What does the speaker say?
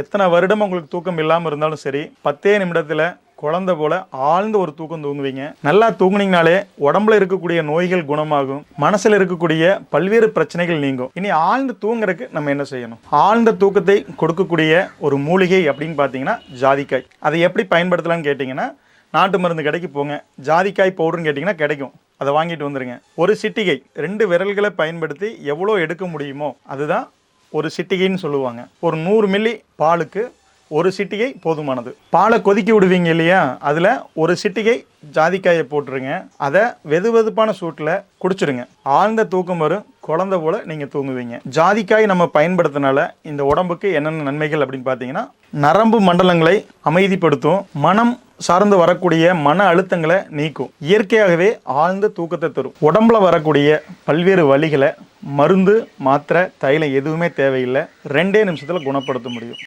எத்தனை வருடம் உங்களுக்கு தூக்கம் இல்லாமல் இருந்தாலும் சரி பத்தே நிமிடத்தில் குழந்த போல ஆழ்ந்த ஒரு தூக்கம் தூங்குவீங்க. நல்லா தூங்குனீங்கனாலே உடம்புல இருக்கக்கூடிய நோய்கள் குணமாகும் மனசில் இருக்கக்கூடிய பல்வேறு பிரச்சனைகள் நீங்கும். இனி ஆழ்ந்து தூங்குறதுக்கு நம்ம என்ன செய்யணும்? ஆழ்ந்த தூக்கத்தை கொடுக்கக்கூடிய ஒரு மூலிகை அப்படின்னு பார்த்தீங்கன்னா ஜாதிக்காய். அதை எப்படி பயன்படுத்தலாம்னு கேட்டிங்கன்னா நாட்டு மருந்து கடைக்கு போங்க. ஜாதிக்காய் பவுடர்னு கேட்டிங்கன்னா கிடைக்கும். அதை வாங்கிட்டு வந்துடுங்க ஒரு சிட்டிகை ரெண்டு விரல்களை பயன்படுத்தி எவ்வளோ எடுக்க முடியுமோ அதுதான் ஒரு சிட்டிகைன்னு சொல்லுவாங்க. ஒரு நூறு மில்லி பாலுக்கு ஒரு சிட்டிகை போதுமானது. பாலை கொதிக்க விடுவீங்க இல்லையா? அதில் ஒரு சிட்டிகை ஜாதிக்காயை போட்டுருங்க. அதை வெது வெதுப்பான சூட்டில் குடிச்சிடுங்க ஆழ்ந்த தூக்கம் வரும். குழந்தை போல நீங்கள் தூங்குவீங்க. ஜாதிக்காய் நம்ம பயன்படுத்தினால இந்த உடம்புக்கு என்னென்ன நன்மைகள் அப்படின்னு பார்த்தீங்கன்னா நரம்பு மண்டலங்களை அமைதிப்படுத்தும் மனம் சார்ந்து வரக்கூடிய மன அழுத்தங்களை நீக்கும். இயற்கையாகவே ஆழ்ந்த தூக்கத்தை தரும். உடம்புல வரக்கூடிய பல்வேறு வழிகளை மருந்து மாத்திரை தைலம் எதுவுமே தேவையில்லை. ரெண்டே நிமிஷத்தில் குணப்படுத்த முடியும்.